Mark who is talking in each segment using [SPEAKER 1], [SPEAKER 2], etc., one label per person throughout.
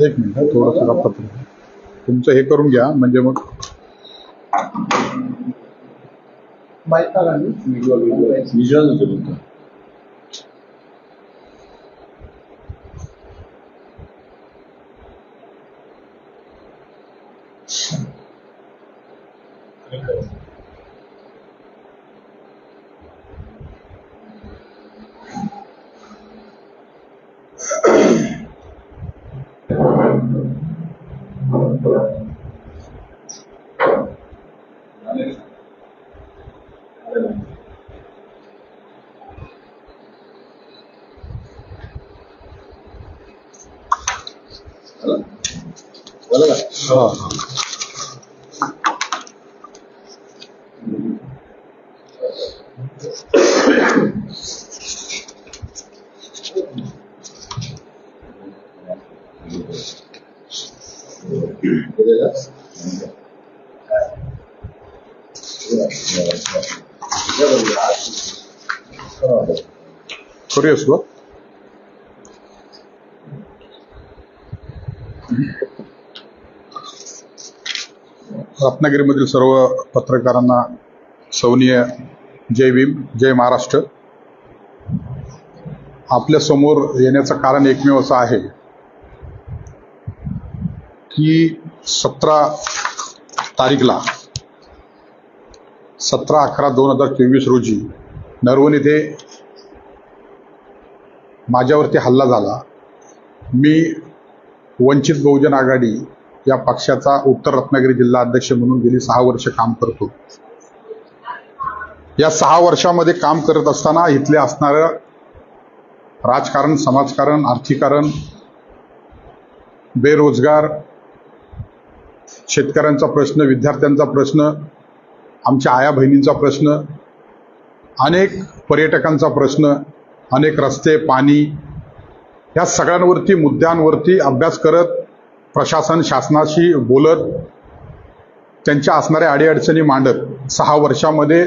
[SPEAKER 1] एक मिनिट थोडस पत्र. तुमचं हे करून घ्या म्हणजे मग
[SPEAKER 2] विज्युअल होते फक्त झालं का
[SPEAKER 1] हा हा
[SPEAKER 2] केलेलं?
[SPEAKER 1] करूया सुरुवात रत्नागिरीमधील सर्व पत्रकारांना सवनीय जय भीम जय महाराष्ट्र. आपल्यासमोर येण्याचं कारण एकमेव असं आहे की सतरा तारीखला सतरा अकरा दोन हजार चोवीस रोजी नरवण येथे माझ्यावरती हल्ला झाला. मी वंचित बहुजन आघाडी या पक्षाचा उत्तर रत्नागिरी जिल्हा अध्यक्ष म्हणून गेली सहा वर्ष काम करतो. या सहा वर्षामध्ये काम करत असताना इथले असणारं राजकारण समाजकारण आर्थिकारण बेरोजगार शेतकऱ्यांचा प्रश्न विद्यार्थ्यांचा प्रश्न आमच्या आया बहिणींचा प्रश्न अनेक पर्यटकांचा प्रश्न अनेक रस्ते पाणी या सगळ्यांवरती मुद्द्यांवरती अभ्यास करत प्रशासन शासनाशी बोलत त्यांच्या असणाऱ्या अडीअडचणी मांडत सहा वर्षामध्ये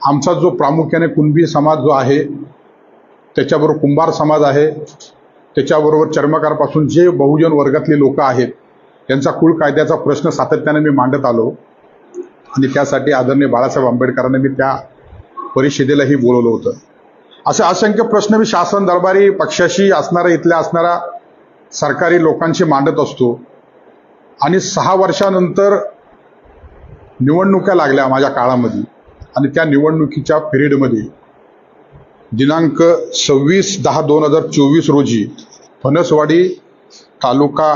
[SPEAKER 1] आमचा जो प्रामुख्याने कुणबी समाज जो आहे त्याच्याबरोबर कुंभार समाज आहे त्याच्याबरोबर चर्मकारपासून जे बहुजन वर्गातले लोक आहेत त्यांचा कुळ कायद्याचा प्रश्न सातत्याने मी मांडत आलो. आणि त्यासाठी आदरणीय बाळासाहेब आंबेडकरांनी मी त्या परिषदेलाही बोलवलं होतं. असे असंख्य प्रश्न मी शासन दरबारी पक्षाशी असणारा इथल्या असणारा सरकारी लोकांशी मांडत असतो. आणि सहा वर्षानंतर निवडणुका लागल्या माझ्या काळामध्ये. आणि त्या निवडणुकीच्या पिरियडमध्ये दिनांक सव्वीस दहा दोन हजार चोवीस रोजी फणसवाडी तालुका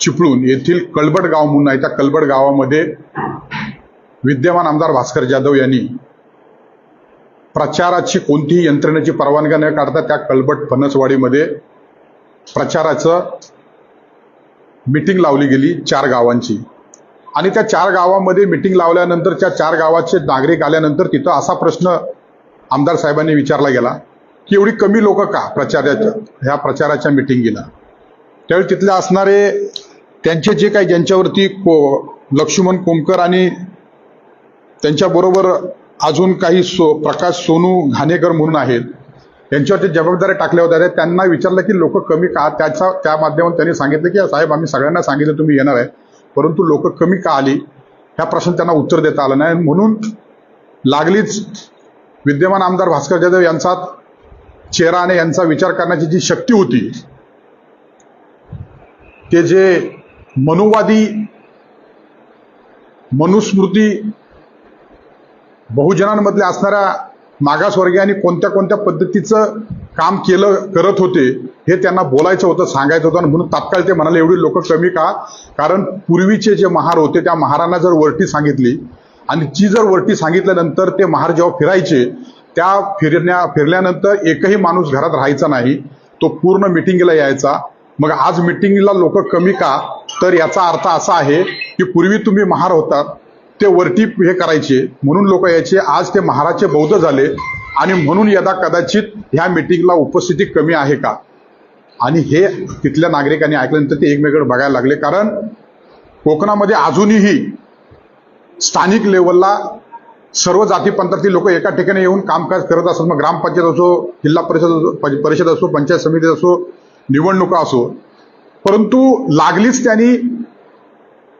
[SPEAKER 1] चिपळूण येथील कळबट गाव म्हणून आहे. त्या कलबट गावामध्ये विद्यमान आमदार भास्कर जाधव यांनी प्रचाराची कोणतीही यंत्रणेची परवानगी न काढता त्या कळबट फणसवाडीमध्ये प्रचाराचं मिटिंग लावली गेली चार गावांची. आणि त्या चार गावामध्ये मिटिंग लावल्यानंतर त्या चार गावाचे नागरिक आल्यानंतर तिथं असा प्रश्न आमदार साहेबांनी विचारला गेला की एवढी कमी लोक का प्रचाराच्या ह्या प्रचाराच्या मिटिंगीला त्यावेळी तिथले असणारे त्यांचे जे काही ज्यांच्यावरती को लक्ष्मण कोमकर आणि त्यांच्याबरोबर अजून काही सो प्रकाश सोनू घाणेकर म्हणून आहेत यांच्यावरती जबाबदाऱ्या टाकल्या होत्या. त्यांना विचारलं की लोक कमी का त्याचा त्या माध्यमातून त्यांनी सांगितलं की साहेब आम्ही सगळ्यांना सांगितलं तुम्ही येणार आहे. परंतु लोक कमी का आली? ह्या प्रश्न त्यांना उत्तर देता आलं नाही. म्हणून लागलीच विद्यमान आमदार भास्कर जाधव यांचा चेहरा आणि यांचा विचार करण्याची जी शक्ती होती ते जे मनुवादी मनुस्मृती बहुजनांमधल्या असणाऱ्या मागासवर्गीयांनी कोणत्या कोणत्या पद्धतीचं काम केलं करत होते हे त्यांना बोलायचं होतं सांगायचं होतं म्हणून तात्काळ ते म्हणाले एवढी लोक कमी का? कारण पूर्वीचे जे महार होते त्या महारांना जर वरटी सांगितली आणि ती जर वरटी सांगितल्यानंतर ते महार जेव्हा फिरायचे त्या फिरण्या फिरल्यानंतर एकही माणूस घरात राहायचा नाही तो पूर्ण मिटिंगला यायचा. मग आज मिटिंगला लोक कमी का? तर याचा अर्थ असा आहे की पूर्वी तुम्ही महार होतात ते वरती हे करायचे. म्हणून लोक यायचे. आज ते महाराजचे बौद्ध झाले. आणि म्हणून यदा कदाचित ह्या मिटिंगला उपस्थिती कमी आहे का? आणि हे तिथल्या नागरिकांनी ऐकल्यानंतर ते एकमेकडे बघायला लागले. कारण कोकणामध्ये अजूनही स्थानिक लेवलला सर्व जाती पंथातील लोक एका ठिकाणी येऊन कामकाज करत असतात. मग ग्रामपंचायत असो जिल्हा परिषद असो प- परिषद असो पंचायत समिती असो निवडणुका असो. परंतु लागलीच त्यांनी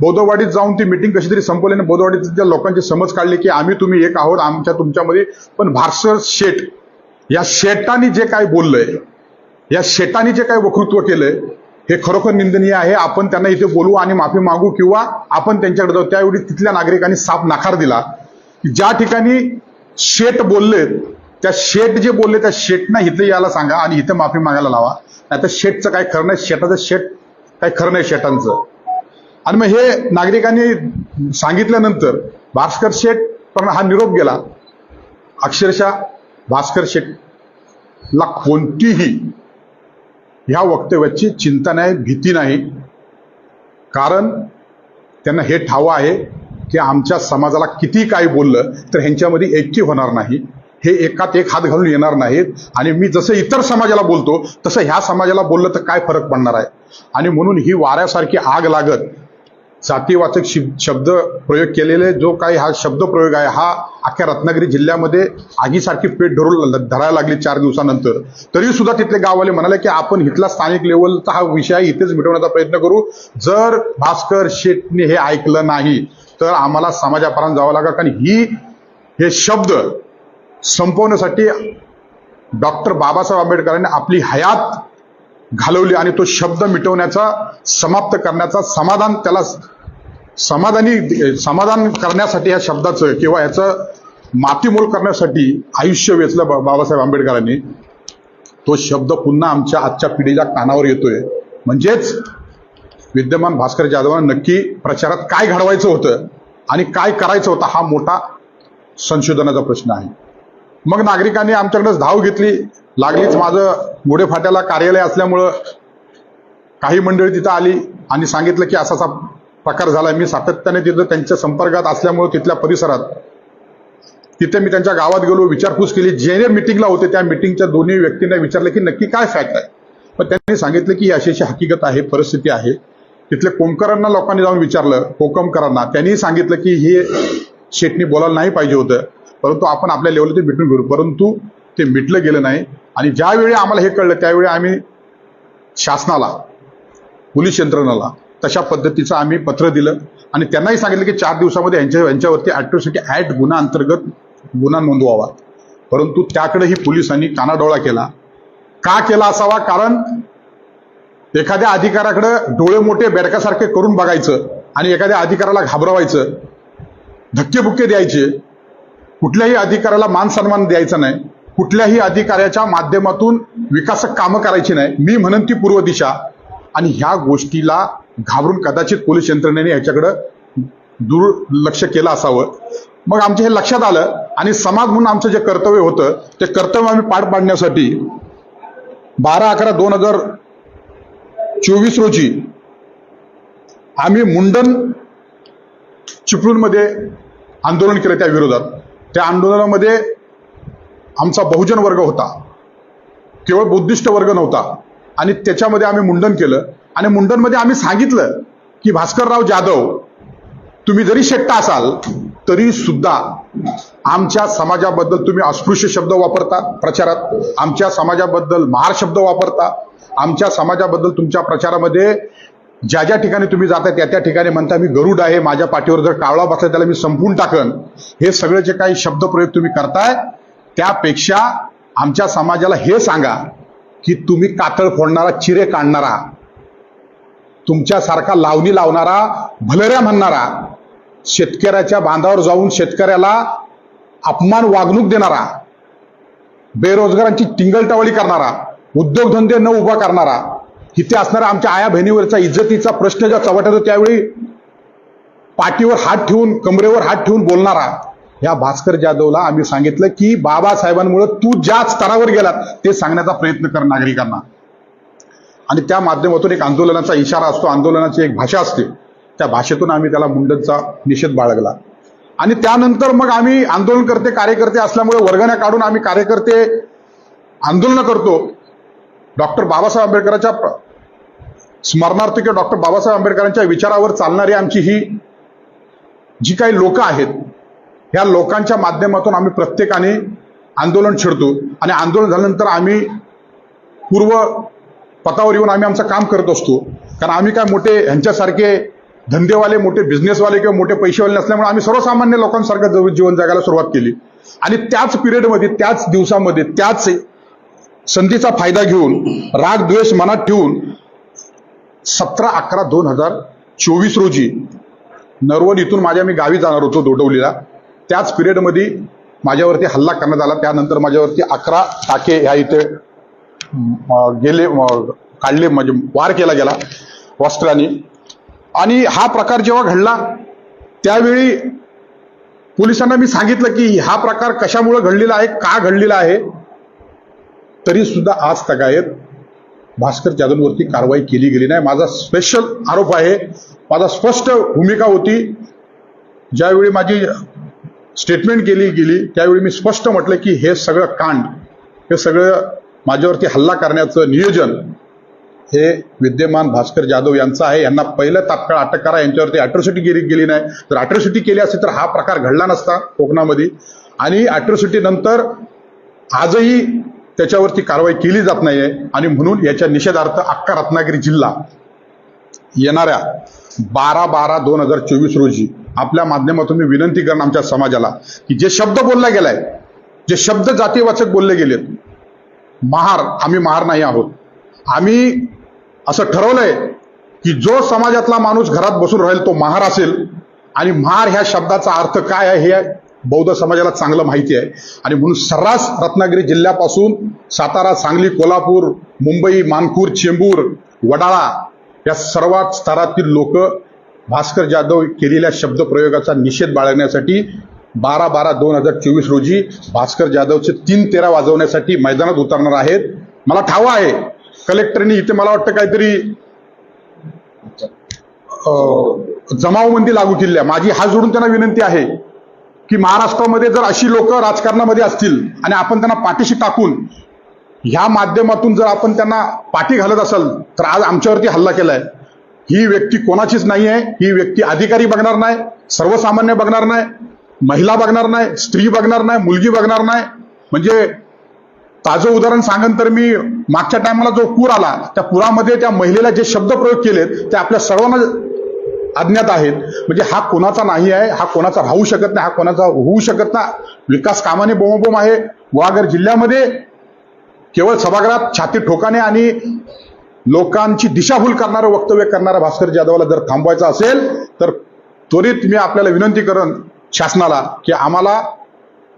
[SPEAKER 1] बोधवाडीत जाऊन ती मिटिंग कशी तरी संपवली आणि बौद्धवाडीच्या लोकांची समज काढली की आम्ही तुम्ही एक आहोत आमच्या तुमच्यामध्ये. पण भारसर शेट या शेटानी जे काय बोललंय या शेटानी जे काय वक्तृत्व केलंय हे खरोखर निंदनीय आहे. आपण त्यांना इथे बोलू आणि माफी मागू किंवा आपण त्यांच्याकडे जाऊ. त्यावेळी तिथल्या नागरिकांनी साफ नकार दिला. की ज्या ठिकाणी शेट बोलले त्या शेट जे बोलले त्या शेटना इथे यायला सांगा आणि इथे माफी मागायला लावा. नाही तर शेटचं काय खरं नाही शेटाचं शेट काय खरं नाही शेटांचं आणि मग हे नागरिकांनी सांगितल्यानंतर भास्कर शेठ पण हा निरोप गेला. अक्षरशः भास्कर शेठला कोणतीही ह्या वक्तव्याची चिंता नाही भीती नाही. कारण त्यांना हे ठावं आहे की आमच्या समाजाला किती काय बोललं तर ह्यांच्यामध्ये ऐक्य होणार नाही. हे एकात एक हात घालून येणार नाहीत. आणि मी जसं इतर समाजाला बोलतो तसं ह्या समाजाला बोललं तर काय फरक पडणार आहे? आणि म्हणून ही वाऱ्यासारखी आग लागत जातीवाचक शब्द प्रयोग केलेले जो काही हा शब्द प्रयोग आहे हा अख्ख्या रत्नागिरी जिल्ह्यामध्ये आगीसारखी पेट धरून धरायला लागली चार दिवसानंतर. तरी सुद्धा तिथले गाववाले म्हणाले की आपण इथला स्थानिक लेवलचा हा विषय आहे, इथेच मिटवण्याचा प्रयत्न करू. जर भास्कर शेटने हे ऐकलं नाही तर आम्हाला समाजापर्यंत जावं लागेल कारण ही हे शब्द संपवण्यासाठी डॉक्टर बाबासाहेब आंबेडकरांनी आपली हयात घालवली आणि तो शब्द मिटवण्याचा समाप्त करण्याचा समाधान त्याला समाधानी समाधान करण्यासाठी या शब्दाचं किंवा याचं मातीमोल करण्यासाठी आयुष्य वेचलं बा- बाबासाहेब आंबेडकरांनी. तो शब्द पुन्हा आमच्या आजच्या पिढीच्या कानावर येतोय. म्हणजेच विद्यमान भास्कर जाधवांना नक्की प्रचारात काय घडवायचं होतं आणि काय करायचं होतं हा मोठा संशोधनाचा प्रश्न आहे. मग नागरिकांनी आमच्याकडेच धाव घेतली. लागलीच माझं गुढे फाट्याला कार्यालय असल्यामुळं काही मंडळी तिथं आली आणि सांगितलं की असा असा प्रकार झाला मी सातत्याने तिथं त्यांच्या संपर्कात असल्यामुळं तिथल्या परिसरात तिथे मी त्यांच्या गावात गेलो विचारपूस केली. जे मिटिंगला होते त्या मिटिंगच्या दोन्ही व्यक्तींना विचारलं की नक्की काय फॅक्ट आहे? पण त्यांनी सांगितलं की ही अशी अशी हकीकत आहे परिस्थिती आहे. तिथले कोमकरांना लोकांनी जाऊन विचारलं कोकमकरांना. त्यांनी सांगितलं की हे शेटणी बोलायला नाही पाहिजे होतं. परंतु आपण आपल्या लेवलला ते मिटून घेऊ परंतु ते मिटलं गेलं नाही. आणि ज्यावेळी आम्हाला हे कळलं त्यावेळी आम्ही शासनाला पोलीस यंत्रणाला तशा पद्धतीचं आम्ही पत्र दिलं. आणि त्यांनाही सांगितलं की चार दिवसामध्ये यांच्या यांच्यावरती ॲट्रोसिटी ॲक्ट गुन्हा अंतर्गत गुन्हा नोंदवावा. परंतु त्याकडेही पोलिसांनी कानाडोळा केला. का केला असावा? कारण एखाद्या अधिकाऱ्याकडं डोळे मोठे बेडकासारखे करून बघायचं आणि एखाद्या अधिकाऱ्याला घाबरवायचं धक्केबुक्के द्यायचे कुठल्याही अधिकाऱ्याला मान सन्मान द्यायचा नाही कुठल्याही अधिकाऱ्याच्या माध्यमातून विकासक कामं करायची नाही. मी म्हणन ती पूर्व दिशा. आणि ह्या गोष्टीला घाबरून कदाचित पोलीस यंत्रणेने याच्याकडं दुर्लक्ष केलं असावं. मग आमच्या हे लक्षात आलं आणि समाज म्हणून आमचं जे कर्तव्य होतं ते कर्तव्य आम्ही पार पाडण्यासाठी बारा अकरा दोन हजार चोवीस रोजी आम्ही मुंडन चिपळूणमध्ये आंदोलन केलं त्या विरोधात. त्या आंदोलनामध्ये आमचा बहुजन वर्ग होता. केवळ बुद्धिष्ट वर्ग नव्हता. आणि त्याच्यामध्ये आम्ही मुंडन केलं. आणि मुंडनमध्ये आम्ही सांगितलं की भास्करराव जाधव तुम्ही जरी शेट्टा असाल तरी सुद्धा आमच्या समाजाबद्दल तुम्ही अस्पृश्य शब्द वापरता प्रचारात. आमच्या समाजाबद्दल महार शब्द वापरता. आमच्या समाजाबद्दल तुमच्या प्रचारामध्ये ज्या ज्या ठिकाणी तुम्ही जाता त्या त्या ठिकाणी म्हणता मी गरुड आहे माझ्या पाठीवर जर कावळा बसला त्याला मी संपून टाकन. हे सगळे जे काही शब्दप्रयोग तुम्ही करताय त्यापेक्षा आमच्या समाजाला हे सांगा की तुम्ही कातळ फोडणारा चिरे काढणारा तुमच्यासारखा लावणी लावणारा भलऱ्या म्हणणारा शेतकऱ्याच्या बांधावर जाऊन शेतकऱ्याला अपमान वागणूक देणारा बेरोजगारांची टिंगलटावळी करणारा उद्योगधंदे न उभा करणारा इथे असणारा आमच्या आया बहिणीवरचा इज्जतीचा प्रश्न ज्या चव्हाट्यात त्यावेळी पाठीवर हात ठेवून कमरेवर हात ठेवून बोलणारा या भास्कर जाधवला आम्ही सांगितलं की बाबासाहेबांमुळे तू ज्या स्तरावर गेलात ते सांगण्याचा प्रयत्न कर नागरिकांना. आणि त्या माध्यमातून एक आंदोलनाचा इशारा असतो आंदोलनाची एक भाषा असते. त्या भाषेतून आम्ही त्याला मुंडनचा निषेध बाळगला. आणि त्यानंतर मग आम्ही आंदोलनकर्ते कार्यकर्ते असल्यामुळे वर्गण्या काढून आम्ही कार्यकर्ते आंदोलन करतो. डॉक्टर बाबासाहेब आंबेडकरांच्या स्मरणार्थ किंवा डॉक्टर बाबासाहेब आंबेडकरांच्या विचारावर चालणारी आमची ही जी काही लोक आहेत ह्या लोकांच्या माध्यमातून आम्ही प्रत्येकाने आंदोलन छेडतो. आणि आंदोलन झाल्यानंतर आम्ही पूर्व पथावर येऊन आम्ही आमचं काम करत असतो. कारण आम्ही काय मोठे ह्यांच्यासारखे धंदेवाले मोठे बिझनेसवाले किंवा मोठे पैसेवाले नसल्यामुळे आम्ही सर्वसामान्य लोकांसारखं जव- जीवन जगायला सुरुवात केली. आणि त्याच पिरियडमध्ये त्याच दिवसामध्ये त्याच संधीचा फायदा घेऊन राग द्वेष मनात ठेवून सतरा अकरा दोन हजार चोवीस रोजी नरवण इथून माझ्या मी गावी जाणार होतो दोडवलीला. त्याच पिरियडमध्ये माझ्यावरती हल्ला करण्यात आला. त्यानंतर माझ्यावरती अकरा टाके ह्या इथे गेले काढले म्हणजे वार केला गेला वस्त्राने. आणि हा प्रकार जेव्हा घडला त्यावेळी पोलिसांना मी सांगितलं की हा प्रकार कशामुळे घडलेला आहे का घडलेला आहे तरी सुद्धा आज तगायत भास्कर जाधववरती कारवाई केली गेली नाही. माझा स्पेशल आरोप आहे माझा स्पष्ट भूमिका होती. ज्यावेळी माझी स्टेटमेंट केली गेली त्यावेळी मी स्पष्ट म्हटलं की हे सगळं कांड हे सगळं माझ्यावरती हल्ला करण्याचं नियोजन हे विद्यमान भास्कर जाधव यांचं आहे. यांना पहिलं तात्काळ अटक करा. यांच्यावरती अॅट्रॉसिटी केली गेली नाही. जर अॅट्रॉसिटी केली असती तर हा प्रकार घडला नसता कोकणामध्ये. आणि अॅट्रॉसिटी नंतर आजही त्याच्यावरती कारवाई केली जात नाहीये. आणि म्हणून याच्या निषेधार्थ अख्खा रत्नागिरी जिल्हा येणाऱ्या बारा बारा दोन हजार चोवीस रोजी आपल्या माध्यमातून मी विनंती करेन आमच्या समाजाला की जे शब्द बोलला गेलाय जे शब्द जातीवाचक बोलले गेलेत महार आम्ही महार नाही आहोत. आम्ही असं ठरवलंय की जो समाजातला माणूस घरात बसून राहील तो महार असेल. आणि महार ह्या शब्दाचा अर्थ काय आहे हे बौद्ध समाजाला चांगलं माहिती आहे. आणि म्हणून सर्रास रत्नागिरी जिल्ह्यापासून सातारा सांगली कोल्हापूर मुंबई मानपूर चेंबूर वडाळा या सर्वात स्तरातील लोक भास्कर जाधव केलेल्या शब्दप्रयोगाचा निषेध बाळगण्यासाठी बारा बारा दोन हजार चोवीस रोजी भास्कर जाधवचे तीन तेरा वाजवण्यासाठी मैदानात उतरणार आहेत. मला ठावा आहे. कलेक्टरनी इथे मला वाटतं काहीतरी जमावबंदी लागू केली आहे. माझी हात जोडून त्यांना विनंती आहे की महाराष्ट्रामध्ये जर अशी लोक राजकारणामध्ये असतील आणि आपण त्यांना पाठीशी टाकून ह्या माध्यमातून जर आपण त्यांना पाठी घालत असाल तर आज आमच्यावरती हल्ला केलाय. ही व्यक्ती कोणाचीच नाही आहे ही व्यक्ती अधिकारी बघणार नाही. सर्वसामान्य बघणार नाही. महिला बघणार नाही स्त्री बघणार नाही मुलगी बघणार नाही. म्हणजे ताजं उदाहरण सांगन तर मी मागच्या टायमाला जो पूर आला त्या पुरामध्ये त्या महिलेला जे शब्दप्रयोग केलेत ते आपल्या सर्वांना अज्ञात आहेत. म्हणजे हा कोणाचा नाही आहे हा कोणाचा राहू शकत नाही हा कोणाचा होऊ शकत नाही. विकास कामाने बोमबोम आहे. गुहागर जिल्ह्यामध्ये केवळ सभागृहात छाती ठोकाने आणि लोकांची दिशाभूल करणारं वक्तव्य करणारा भास्कर जाधवला जर थांबवायचं असेल तर त्वरित मी आपल्याला विनंती करेन शासनाला की आम्हाला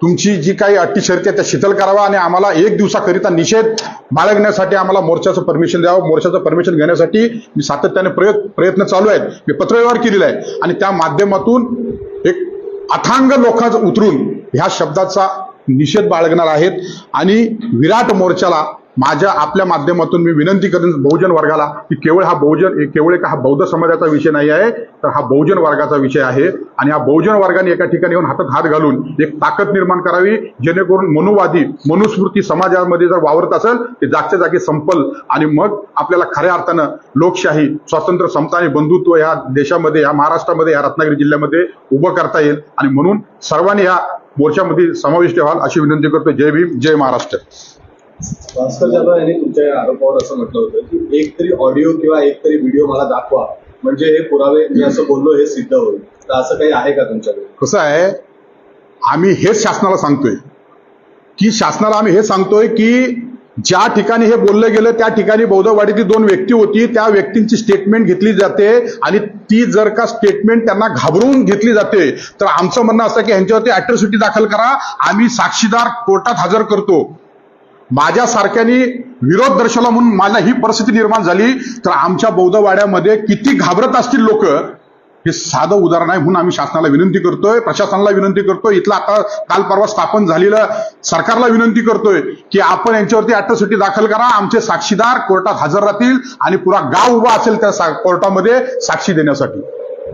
[SPEAKER 1] तुमची जी काही अटी शर्ती आहे त्या शिथल करावा आणि आम्हाला एक दिवसाकरिता निषेध बाळगण्यासाठी आम्हाला मोर्चाचं परमिशन द्यावं. मोर्चाचं परमिशन घेण्यासाठी मी सातत्याने प्रयत् प्रयत्न चालू आहेत. मी पत्रव्यवहार केलेला आहे. आणि त्या माध्यमातून एक अथांग लोकांचं उतरून ह्या शब्दाचा निषेध बाळगणार आहेत. आणि विराट मोर्चाला माझ्या आपल्या माध्यमातून मी विनंती करेन बहुजन वर्गाला की केवळ हा बहुजन केवळ एक हा बौद्ध समाजाचा विषय नाही आहे तर हा बहुजन वर्गाचा विषय आहे. आणि हा बहुजन वर्गाने एका ठिकाणी येऊन हातात हात घालून एक ताकद निर्माण करावी जेणेकरून मनुवादी मनुस्मृती समाजामध्ये जर वावरत असेल ते जागच्या जागी संपल आणि मग आपल्याला खऱ्या अर्थानं लोकशाही स्वातंत्र्य समता आणि बंधुत्व या देशामध्ये या महाराष्ट्रामध्ये या रत्नागिरी जिल्ह्यामध्ये उभं करता येईल. आणि म्हणून सर्वांनी या मोर्चामध्ये समाविष्ट व्हाल अशी विनंती करतो. जय भीम जय महाराष्ट्र.
[SPEAKER 2] भास्कर जाधव यांनी तुमच्या या आरोपावर असं म्हटलं होतं की एक तरी ऑडिओ किंवा एक तरी व्हिडिओ मला दाखवा. म्हणजे हे पुरावे मी असं बोललो हे सिद्ध होईल. तर असं काही आहे का तुमच्याकडे?
[SPEAKER 1] कसं आहे आम्ही हेच शासनाला सांगतोय. की शासनाला आम्ही हे सांगतोय की ज्या ठिकाणी हे बोललं गेलं त्या ठिकाणी बौद्धवाडीतील दोन व्यक्ती होती त्या व्यक्तींची स्टेटमेंट घेतली जाते आणि ती जर का स्टेटमेंट त्यांना घाबरून घेतली जाते तर आमचं म्हणणं असं की ह्यांच्यावरती अॅट्रॉसिटी दाखल करा. आम्ही साक्षीदार कोर्टात हजर करतो. माझ्यासारख्यानी विरोध दर्शवला म्हणून मला ही परिस्थिती निर्माण झाली. तर आमच्या बौद्धवाड्यामध्ये किती घाबरत असतील लोक हे साधं उदाहरण आहे म्हणून आम्ही शासनाला विनंती करतोय प्रशासनाला विनंती करतोय. इथला आता काल परवा स्थापन झालेलं सरकारला विनंती करतोय की आपण यांच्यावरती अॅट्रॉसिटी दाखल करा आमचे साक्षीदार कोर्टात हजर राहतील आणि पुरा गाव उभा असेल त्या सा- कोर्टामध्ये साक्षी देण्यासाठी.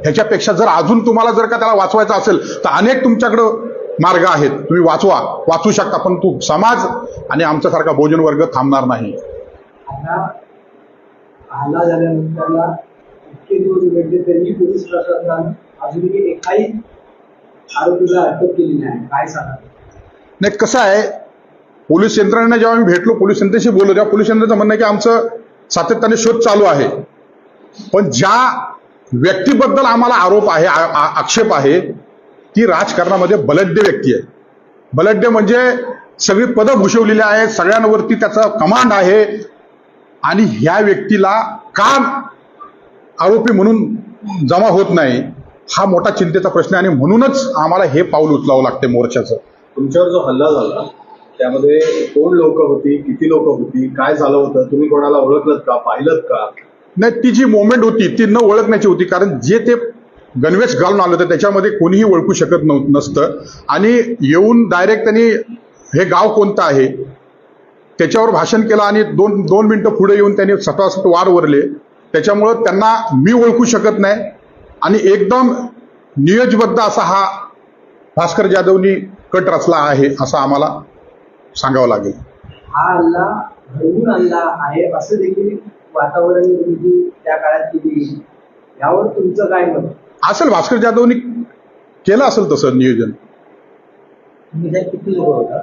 [SPEAKER 1] ह्याच्यापेक्षा जर अजून तुम्हाला जर का त्याला वाचवायचं असेल तर अनेक तुमच्याकडं मार्ग आहेत. तुम्ही वाचवा. वाचू शकता पण तू समाज आणि आमच्यासारखा भोजन वर्ग थांबणार नाही.
[SPEAKER 3] नाही.
[SPEAKER 1] कसं आहे पोलीस यंत्रणेने जेव्हा मी भेटलो पोलीस यंत्रणेशी बोललो तेव्हा पोलीस यंत्रणेचं म्हणणं की आमचं सातत्याने शोध चालू आहे. पण ज्या व्यक्तीबद्दल आम्हाला आरोप आहे आक्षेप आहे ती राजकारणामध्ये बलड्य व्यक्ती आहे. बलड्य म्हणजे सगळी पदं भूषवलेली आहेत सगळ्यांवरती त्याचा कमांड आहे. आणि ह्या व्यक्तीला का आरोपी म्हणून जमा होत नाही हा मोठा चिंतेचा प्रश्न आहे. आणि म्हणूनच आम्हाला हे पाऊल उचलावं लागते मोर्चाचं.
[SPEAKER 2] तुमच्यावर जो हल्ला झाला त्यामध्ये कोण लोक होती किती लोक होती काय झालं होतं तुम्ही कोणाला ओळखलत का पाहिलं का?
[SPEAKER 1] नाही ती जी मोमेंट होती ती न ओळखण्याची होती कारण जे ते गणवेश घालून आलं होतं त्याच्यामध्ये कोणीही ओळखू शकत नव्ह नसतं. आणि येऊन डायरेक्ट त्यांनी हे गाव कोणतं आहे? त्याच्यावर भाषण केलं आणि दोन दोन मिनटं पुढे येऊन त्यांनी सटासट वार वरले. त्याच्यामुळं त्यांना मी ओळखू शकत नाही. आणि एकदम नियोजबद्ध असा हा भास्कर जाधवनी कट रचला आहे असं आम्हाला सांगावं लागेल.
[SPEAKER 3] हा हल्ला घडवून आणला आहे असं देखील वातावरण त्या काळात केली यावर तुमचं काय मत?
[SPEAKER 1] असेल भास्कर जाधवनी केलं असेल तसं नियोजन.
[SPEAKER 3] किती लोक होता?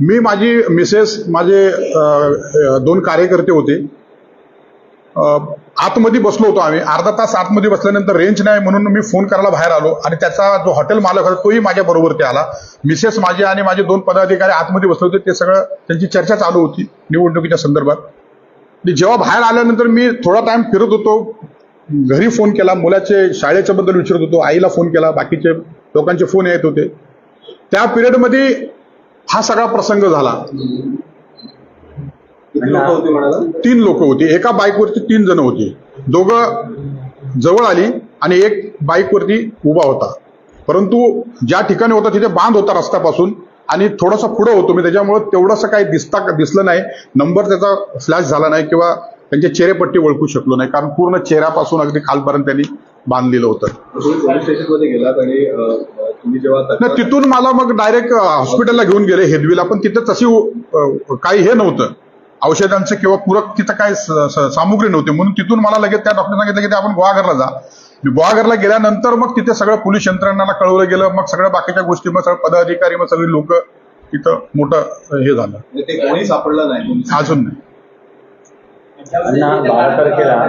[SPEAKER 1] मी माझी मिसेस माझे दोन कार्यकर्ते होते. आतमध्ये बसलो होतो आम्ही. अर्धा तास आतमध्ये बसल्यानंतर रेंज नाही म्हणून मी फोन करायला बाहेर आलो आणि त्याचा जो हॉटेल मालक होता तोही माझ्या बरोबर ते आला. मिसेस माझे आणि माझे दोन पदाधिकारी आतमध्ये बसले होते. ते सगळं त्यांची चर्चा चालू होती निवडणुकीच्या संदर्भात. जेव्हा बाहेर आल्यानंतर मी थोडा टाइम फिरत होतो. घरी फोन केला मुलाचे शाळेच्या बद्दल विचारत होतो आईला फोन केला बाकीचे लोकांचे फोन येत होते. त्या पिरियडमध्ये हा सगळा प्रसंग झाला. तीन लोक होती. एका बाईकवरती तीन जण होती. दोघं जवळ आली आणि एक बाईकवरती उभा होता. परंतु ज्या ठिकाणी होता तिथे बांध होता रस्त्यापासून आणि थोडासा पुढं होतो मी. त्याच्यामुळे तेवढंसं काही दिसता दिसलं नाही. नंबर त्याचा फ्लॅश झाला नाही किंवा त्यांचे चेहरेपट्टी ओळखू शकलो नाही कारण पूर्ण चेहऱ्यापासून अगदी खालपर्यंत त्यांनी बांधलेलं होतं. तिथून मला मग डायरेक्ट हॉस्पिटलला घेऊन गेले हेदवीला पण तिथं तशी काही हे नव्हतं. औषधांचं किंवा पूरक तिथं काय सामुग्री नव्हती. म्हणून तिथून मला लगेच त्या डॉक्टर सांगितलं की ते आपण गुहागरला जा. मी गुहागरला गेल्यानंतर मग तिथे सगळं पोलीस यंत्रणाला कळवलं गेलं. मग सगळ्या बाकीच्या गोष्टी मग सगळं पदाधिकारी मग सगळी लोक तिथं मोठं हे झालं.
[SPEAKER 2] म्हणजे कोणी सापडलं नाही?
[SPEAKER 1] अजून नाही.
[SPEAKER 3] अण्णा, बारा तारखेला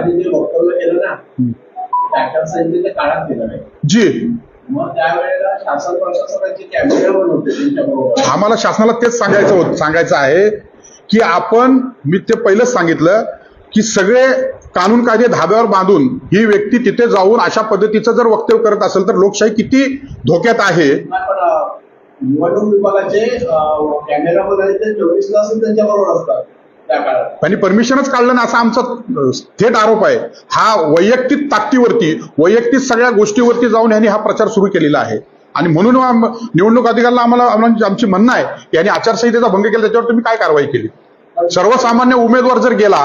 [SPEAKER 3] जे. कॅमेरे
[SPEAKER 1] आम्हाला शासनाला तेच सांगायचं होत सांगायचं आहे की आपण मी ते पहिलंच सांगितलं की सगळे कानून कायदे धाब्यावर बांधून ही व्यक्ती तिथे जाऊन अशा पद्धतीचं जर वक्तव्य करत असेल तर लोकशाही किती धोक्यात आहे?
[SPEAKER 3] निवडणूक विभागाचे ते चोवीस तास त्यांच्याबरोबर असतात. त्या काळात.
[SPEAKER 1] आणि परमिशनच काढलं ना असा आमचा थेट आरोप आहे. हा वैयक्तिक ताकदीवरती वैयक्तिक सगळ्या गोष्टीवरती जाऊन यांनी हा प्रचार सुरू केलेला आहे. आणि म्हणून निवडणूक अधिकाऱ्याला आम्हाला आम्हाला- आमची म्हणणं आहे की यांनी आचारसंहितेचा भंग केला त्याच्यावर तुम्ही काय कारवाई केली? सर्वसामान्य उमेदवार जर गेला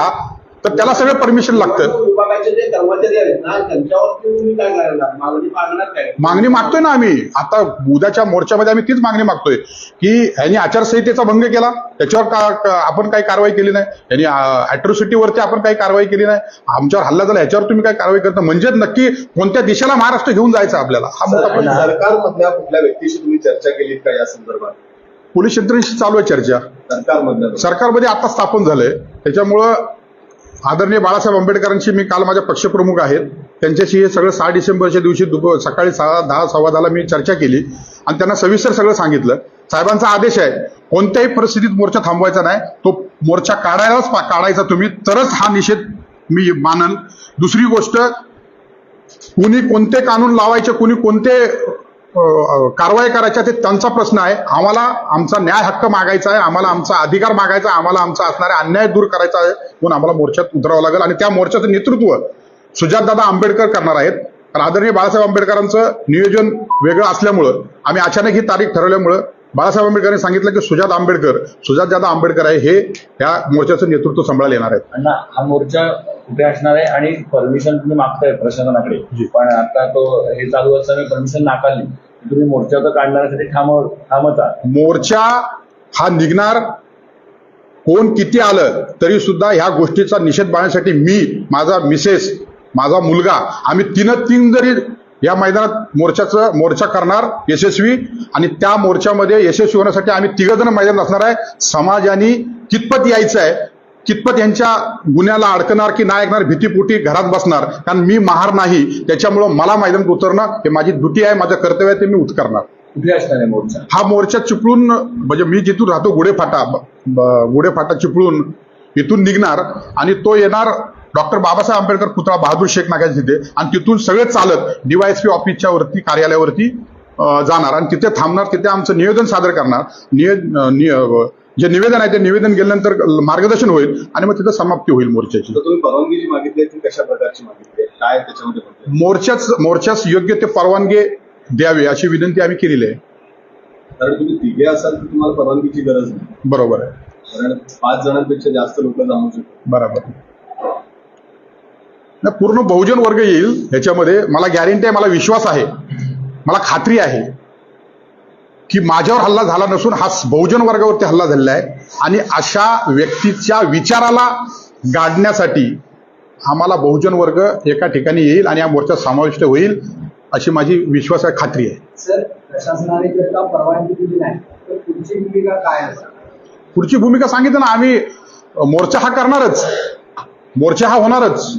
[SPEAKER 1] तर त्याला सगळं परमिशन लागतं.
[SPEAKER 3] निवडणूक विभागाचे जे कर्मचारी आहेत ना त्यांच्यावरती तुम्ही काय करणार मागणी मागणार काय?
[SPEAKER 1] मागणी मागतोय ना आम्ही. आता उद्याच्या मोर्चामध्ये आम्ही तीच मागणी मागतोय की यांनी आचारसंहितेचा भंग केला त्याच्यावर का का- आपण काही कारवाई केली नाही. यांनी अॅट्रॉसिटीवरती आपण काही कारवाई केली नाही. आमच्यावर हल्ला झाला ह्याच्यावर तुम्ही काय कारवाई करता म्हणजे नक्की कोणत्या दिशेला महाराष्ट्र घेऊन जायचं आपल्याला? हा मोठा.
[SPEAKER 2] सरकारमधल्या कुठल्या व्यक्तीशी तुम्ही चर्चा केलीत का या संदर्भात?
[SPEAKER 1] पोलीस यंत्रणेशी चालू आहे चर्चा. सरकारमध्ये आता स्थापन झालंय. त्याच्यामुळं आदरणीय बाळासाहेब आंबेडकरांशी मी काल माझ्या पक्षप्रमुख आहेत त्यांच्याशी हे सगळं सहा डिसेंबरच्या दिवशी दुप सकाळी सहा दहा सव्वा दहाला मी चर्चा केली. आणि त्यांना सविस्तर सगळं सांगितलं. साहेबांचा आदेश आहे कोणत्याही परिस्थितीत मोर्चा थांबवायचा नाही. तो मोर्चा काढायलाच काढायचा तुम्ही तरच हा निषेध मी मानल दुसरी गोष्ट कुणी कोणते कानून लावायचे कुणी कोणते कारवाई करायच्या ते त्यांचा प्रश्न आहे. आम्हाला आमचा न्याय हक्क मागायचा आहे. आम्हाला आमचा अधिकार मागायचा आहे. आम्हाला आमचा असणारा अन्याय दूर करायचा आहे म्हणून आम्हाला मोर्चात उतरावं लागेल. आणि त्या मोर्चाचं नेतृत्व सुजातदादा आंबेडकर करणार आहेत. कारण आदरणीय बाळासाहेब आंबेडकरांचं नियोजन वेगळं असल्यामुळं आम्ही अचानक ही तारीख ठरवल्यामुळं बाळासाहेब आंबेडकरांनी सांगितलं की सुजात आंबेडकर सुजातदादा आंबेडकर आहे हे या मोर्चाचं नेतृत्व सांभाळायला येणार आहेत.
[SPEAKER 4] अण्णा हा मोर्चा कुठे असणार आहे? आणि परमिशन तुम्ही मागताय प्रशासनाकडे. पण आता तो हे चालू असताना परमिशन नाकारली. तुम्ही मोर्चा तर काढण्यासाठी आहात.
[SPEAKER 1] मोर्चा हा निघणार कोण किती आलं तरी सुद्धा ह्या गोष्टीचा निषेध बाळगण्यासाठी मी माझा मिसेस माझा मुलगा आम्ही तीन तीन जरी या मैदानात मोर्चाचं मोर्चा करणार यशस्वी आणि त्या मोर्चामध्ये यशस्वी होण्यासाठी आम्ही तिघ जण मैदानात असणार आहे. समाजाने कितपत यायचं आहे कितपत यांच्या गुन्ह्याला अडकणार की नाही ऐकणार भीतीपोटी घरात बसणार कारण मी महार नाही त्याच्यामुळं मला मैदानात उतरणं हे माझी ड्युटी आहे माझं कर्तव्य आहे ते मी उत करणार
[SPEAKER 4] कुठे असणार आहे मोर्चा?
[SPEAKER 1] हा मोर्चा चिपळून म्हणजे मी जिथून राहतो गुढेफाटा गुढेफाटा चिपळून इथून निघणार आणि तो येणार डॉक्टर बाबासाहेब आंबेडकर पुतळा बहादूर शेख नागाच्या तिथे. आणि तिथून सगळे चालत डीवायएसपी ऑफिसच्या वरती कार्यालयावरती जाणार. आणि तिथे थांबणार तिथे आमचं निवेदन सादर करणार. अं, जे निवेदन आहे ते निवेदन गेल्यानंतर मार्गदर्शन होईल आणि मग तिथे समाप्ती होईल मोर्चाची.
[SPEAKER 2] परवानगी मागितली कशा प्रकारची मागितली? आहे काय त्याच्यामध्ये
[SPEAKER 1] मोर्चाच मोर्चास योग्य ते परवानगी द्यावे अशी विनंती आम्ही केलेली आहे.
[SPEAKER 2] कारण तुम्ही तिघे असाल तर तुम्हाला परवानगीची गरज नाही.
[SPEAKER 1] बरोबर आहे.
[SPEAKER 2] कारण पाच जणांपेक्षा जास्त लोक जाऊ शकतात.
[SPEAKER 1] बरोबर. पूर्ण बहुजन वर्ग येईल ह्याच्यामध्ये मला गॅरंटी आहे मला विश्वास आहे मला खात्री आहे की माझ्यावर हल्ला झाला नसून हा बहुजन वर्गावरती हल्ला झालेला आहे. आणि अशा व्यक्तीच्या विचाराला गाडण्यासाठी आम्हाला बहुजन वर्ग एका ठिकाणी येईल आणि या मोर्चात समाविष्ट होईल अशी माझी विश्वास आहे खात्री आहे.
[SPEAKER 3] सर प्रशासनाने जर का परवानगी दिली नाही. तर पुढची भूमिका काय असेल
[SPEAKER 1] पुढची भूमिका सांगितलं ना आम्ही मोर्चा हा करणारच. मोर्चा हा होणारच.